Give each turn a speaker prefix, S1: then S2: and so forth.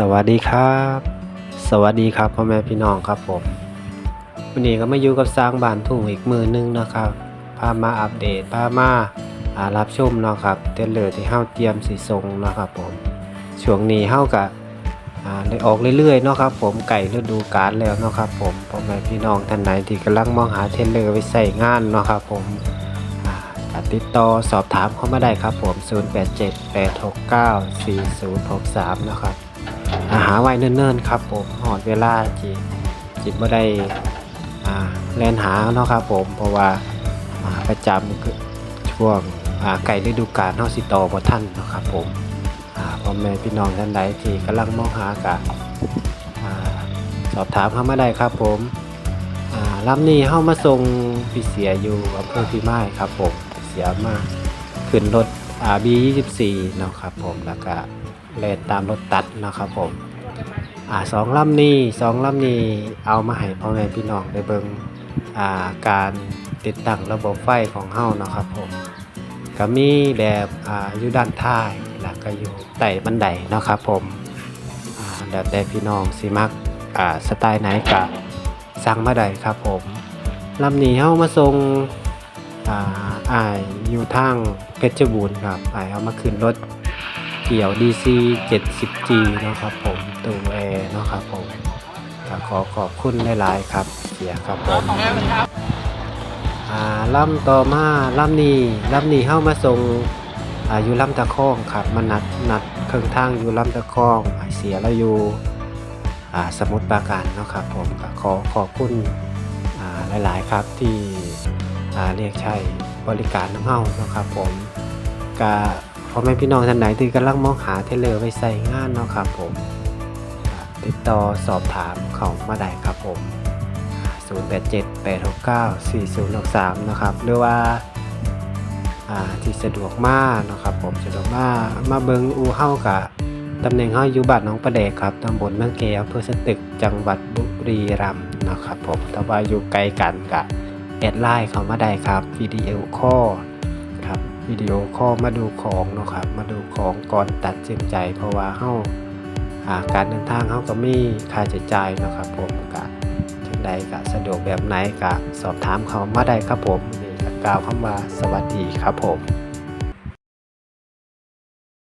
S1: สวัสดีครับ สวัสดีครับพ่อแม่พี่น้องครับผมวันนี้ก็มาอยู่กับสร้างบ้านทุ่งอีกมือนึงนะครับพามาอัปเดตพามาอ่ารับชมเนาะครับเต้นเลยที่เฮาเตรียมสีทรงเนาะครับผมช่วงนี้เฮาก็อ่าได้ออกเรื่อยๆเนาะครับผมไก่ฤดูกาลแล้วเนาะครับผมพ่อแม่พี่น้องท่านไหนที่กำลังมองหาเทนเลอร์ไว้ใส่งานเนาะครับผมติดต่อสอบถามเข้ามาได้ครับผม 0878694063 นะครับ หาไว้เนิ่นๆครับผมหอดเวลาจิจิตบ่ได้อ่าแลนหาเนาะครับผมเพราะว่าประจำคือช่วงไก่ฤดูกาลเฮาสิต่อบ่ทันเนาะครับผมพ่อแม่พี่น้องท่านใดที่กำลังมองหากะสอบถามเข้ามาได้ครับผมลำนี้เฮามาส่งพี่เสียอยู่อำเภอพิมายครับผมเสียมาขึ้นรถ RB24 เนาะครับผมแล้วก็เลนตามรถตัดนะครับผม อ่าสองลำนี้สองลำนี้เอามาให้พ่อแม่พี่น้องได้เบิ่งอ่าการติดตั้งระบบไฟของเฮานะครับผมก็มีแบบอ่าอยู่ด้านท้ายแล้วก็อยู่ใต้บันไดนะครับผมอ่าแล้วแต่พี่น้องสิมักอ่าสไตล์ไหนก็สั่งมาได้ครับผมลำนี้เฮามาส่งอ่าอายอยู่ทางเพชรบูรณ์ครับอายเอามาขึ้นรถเกี่ยว DC 70G นะครับผม ตัวแอร์เนาะครับผมก็ขอขอบคุณหลายๆครับเสียครับผมอ่าลำต่อมาลำนี้ลำนี้เข้ามาส่งอ่าอยู่ลำตะคองครับมานัดนัดเครื่องทางอยู่ลำตะคองอ่าเสียแล้วอยู่อ่าสมุทรปราการเนาะครับผมก็ขอขอบคุณอ่าหลายๆครับที่อ่าเรียกใช้บริการน้ำเฮาเนาะครับผมก็พ่อแม่พี่น้องท่านไหนที่กำลังมองหาเทเลอร์ไว้ใส่งานเนาะครับผมอ่า ติดต่อสอบถามเขามาได้ครับผม 0878694063 นะครับ หรือว่าอ่าที่สะดวกมากนะครับ ผมสะดวกมากมาเบิงอูเฮากะตำแหน่งเฮาอยู่บ้านหน้องประเดกครับตำบลเมืองเกอำเภอสตึกจังหวัดบุรีรัมย์นะครับผมถ้าว่าอยู่ไกลกันกะแอดไลน์เขามาได้ครับวิดีโอคอลครับวิดีโอคอลมาดูของนะครับมาดูของก่อนตัดสินใจเพราะว่าเฮาอ่า การเดินทางเขาก็มีค่าใช้จ่ายนะครับผมกะจังใดกะสะดวกแบบไหนกะสอบถามเขามาได้ครับผมนี่ก็กล่าวคำว่าสวัสดีครับผม